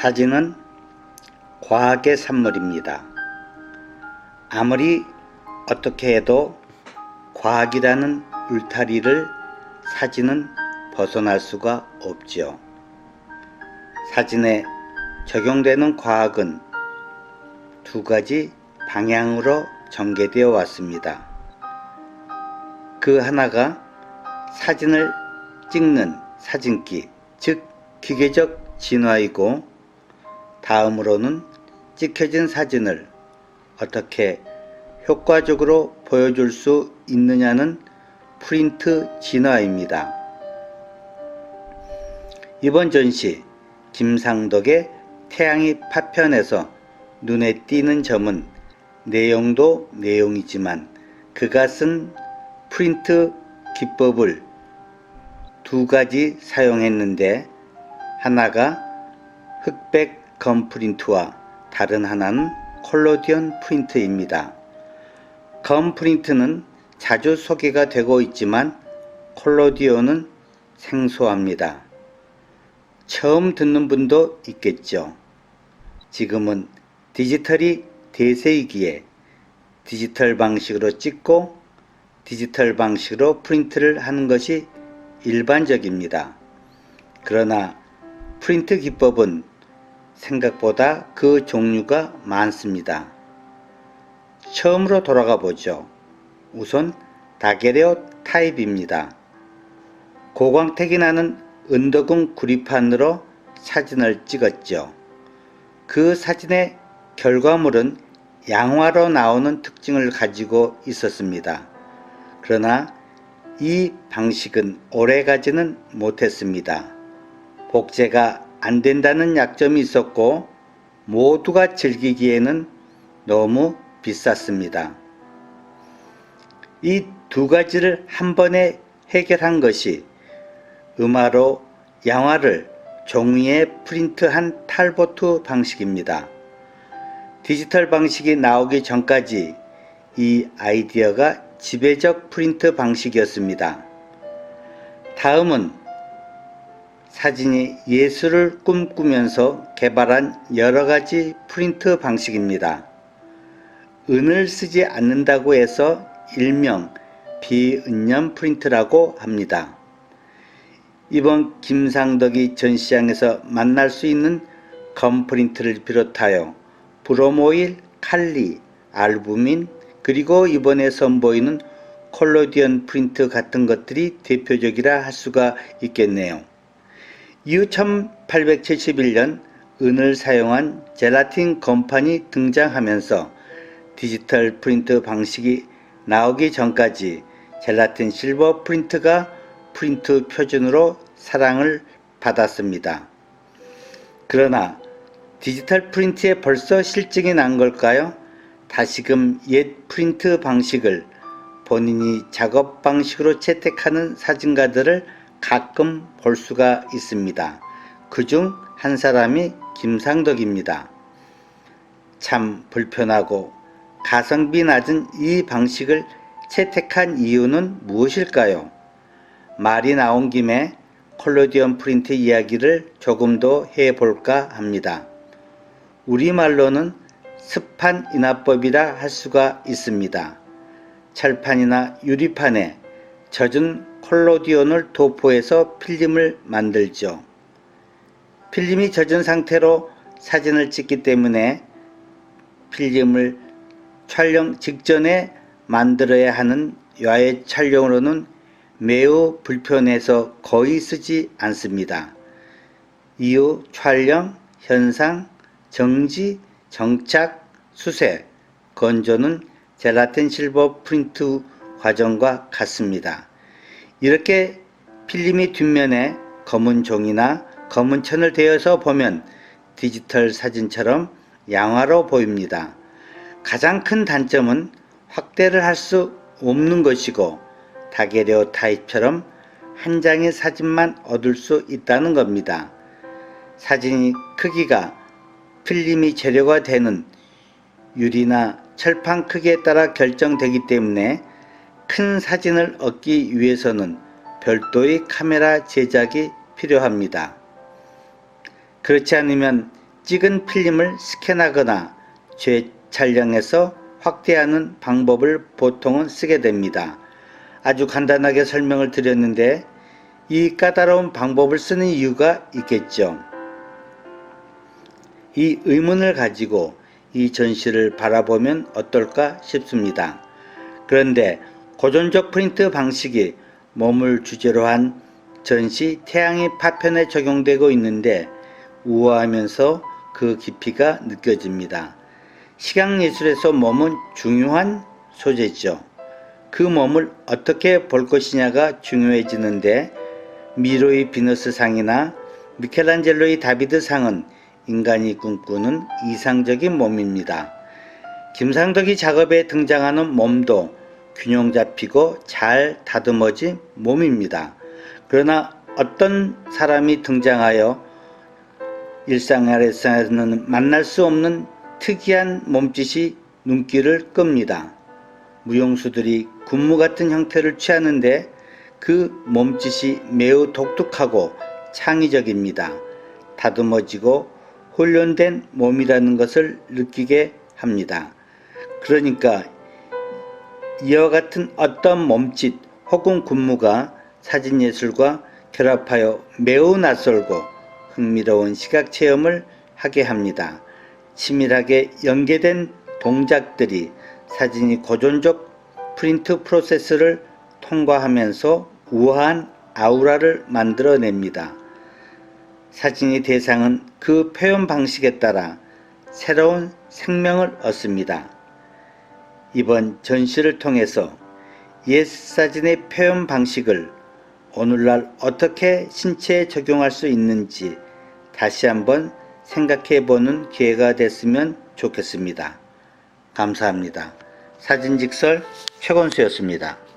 사진은 과학의 산물입니다. 아무리 어떻게 해도 과학이라는 울타리를 사진은 벗어날 수가 없지요. 사진에 적용되는 과학은 두 가지 방향으로 전개되어 왔습니다. 그 하나가 사진을 찍는 사진기, 즉 기계적 진화이고 다음으로는 찍혀진 사진을 어떻게 효과적으로 보여줄 수 있느냐는 프린트 진화입니다. 이번 전시 김상덕의 태양이 파편에서 눈에 띄는 점은 내용도 내용이지만 그가 쓴 프린트 기법을 두 가지 사용했는데 하나가 흑백 검 프린트와 다른 하나는 콜로디언 프린트입니다. 검 프린트는 자주 소개가 되고 있지만 콜로디온은 생소합니다. 처음 듣는 분도 있겠죠. 지금은 디지털이 대세이기에 디지털 방식으로 찍고 디지털 방식으로 프린트를 하는 것이 일반적입니다. 그러나 프린트 기법은 생각보다 그 종류가 많습니다. 처음으로 돌아가 보죠. 우선 다게레오 타입입니다. 고광택이 나는 은덕은 구리판으로 사진을 찍었죠. 그 사진의 결과물은 양화로 나오는 특징을 가지고 있었습니다. 그러나 이 방식은 오래 가지는 못했습니다. 복제가 안 된다는 약점이 있었고 모두가 즐기기에는 너무 비쌌습니다. 이 두 가지를 한 번에 해결한 것이 음화로 양화를 종이에 프린트한 탈보트 방식입니다. 디지털 방식이 나오기 전까지 이 아이디어가 지배적 프린트 방식이었습니다. 다음은 사진이 예술을 꿈꾸면서 개발한 여러 가지 프린트 방식입니다. 은을 쓰지 않는다고 해서 일명 비은염 프린트라고 합니다. 이번 김상덕이 전시장에서 만날 수 있는 검 프린트를 비롯하여 브로모일, 칼리, 알부민, 그리고 이번에 선보이는 콜로디언 프린트 같은 것들이 대표적이라 할 수가 있겠네요. 이후 1871년 은을 사용한 젤라틴 검판이 등장하면서 디지털 프린트 방식이 나오기 전까지 젤라틴 실버 프린트가 프린트 표준으로 사랑을 받았습니다. 그러나 디지털 프린트에 벌써 실증이 난 걸까요? 다시금 옛 프린트 방식을 본인이 작업 방식으로 채택하는 사진가들을 가끔 볼 수가 있습니다. 그 중 한 사람이 김상덕입니다. 참 불편하고 가성비 낮은 이 방식을 채택한 이유는 무엇일까요? 말이 나온 김에 콜로디언 프린트 이야기를 조금 더 해볼까 합니다. 우리말로는 습판 인화법이라 할 수가 있습니다. 철판이나 유리판에 젖은 콜로디온을 도포해서 필름을 만들죠. 필름이 젖은 상태로 사진을 찍기 때문에 필름을 촬영 직전에 만들어야 하는 야외 촬영으로는 매우 불편해서 거의 쓰지 않습니다. 이후 촬영, 현상, 정지, 정착, 수세, 건조는 젤라틴 실버 프린트 과정과 같습니다. 이렇게 필름이 뒷면에 검은 종이나 검은 천을 대어서 보면 디지털 사진처럼 양화로 보입니다. 가장 큰 단점은 확대를 할 수 없는 것이고 다게레오 타입처럼 한 장의 사진만 얻을 수 있다는 겁니다. 사진이 크기가 필름이 재료가 되는 유리나 철판 크기에 따라 결정되기 때문에 큰 사진을 얻기 위해서는 별도의 카메라 제작이 필요합니다. 그렇지 않으면 찍은 필름을 스캔하거나 재촬영해서 확대하는 방법을 보통은 쓰게 됩니다. 아주 간단하게 설명을 드렸는데 이 까다로운 방법을 쓰는 이유가 있겠죠. 이 의문을 가지고 이 전시를 바라보면 어떨까 싶습니다. 그런데 고전적 프린트 방식이 몸을 주제로 한 전시 태양의 파편에 적용되고 있는데 우아하면서 그 깊이가 느껴집니다. 시각예술에서 몸은 중요한 소재죠. 그 몸을 어떻게 볼 것이냐가 중요해지는데 미로의 비너스 상이나 미켈란젤로의 다비드 상은 인간이 꿈꾸는 이상적인 몸입니다. 김상덕이 작업에 등장하는 몸도 균형 잡히고 잘 다듬어진 몸입니다. 그러나 어떤 사람이 등장하여 일상에서는 만날 수 없는 특이한 몸짓이 눈길을 끕니다. 무용수들이 군무 같은 형태를 취하는데 그 몸짓이 매우 독특하고 창의적입니다. 다듬어지고 훈련된 몸이라는 것을 느끼게 합니다. 그러니까 이와 같은 어떤 몸짓 혹은 군무가 사진예술과 결합하여 매우 낯설고 흥미로운 시각 체험을 하게 합니다. 치밀하게 연계된 동작들이 사진이 고전적 프린트 프로세스를 통과하면서 우아한 아우라를 만들어냅니다. 사진의 대상은 그 표현 방식에 따라 새로운 생명을 얻습니다. 이번 전시를 통해서 옛 사진의 표현 방식을 오늘날 어떻게 신체에 적용할 수 있는지 다시 한번 생각해 보는 기회가 됐으면 좋겠습니다. 감사합니다. 사진직설 최건수였습니다.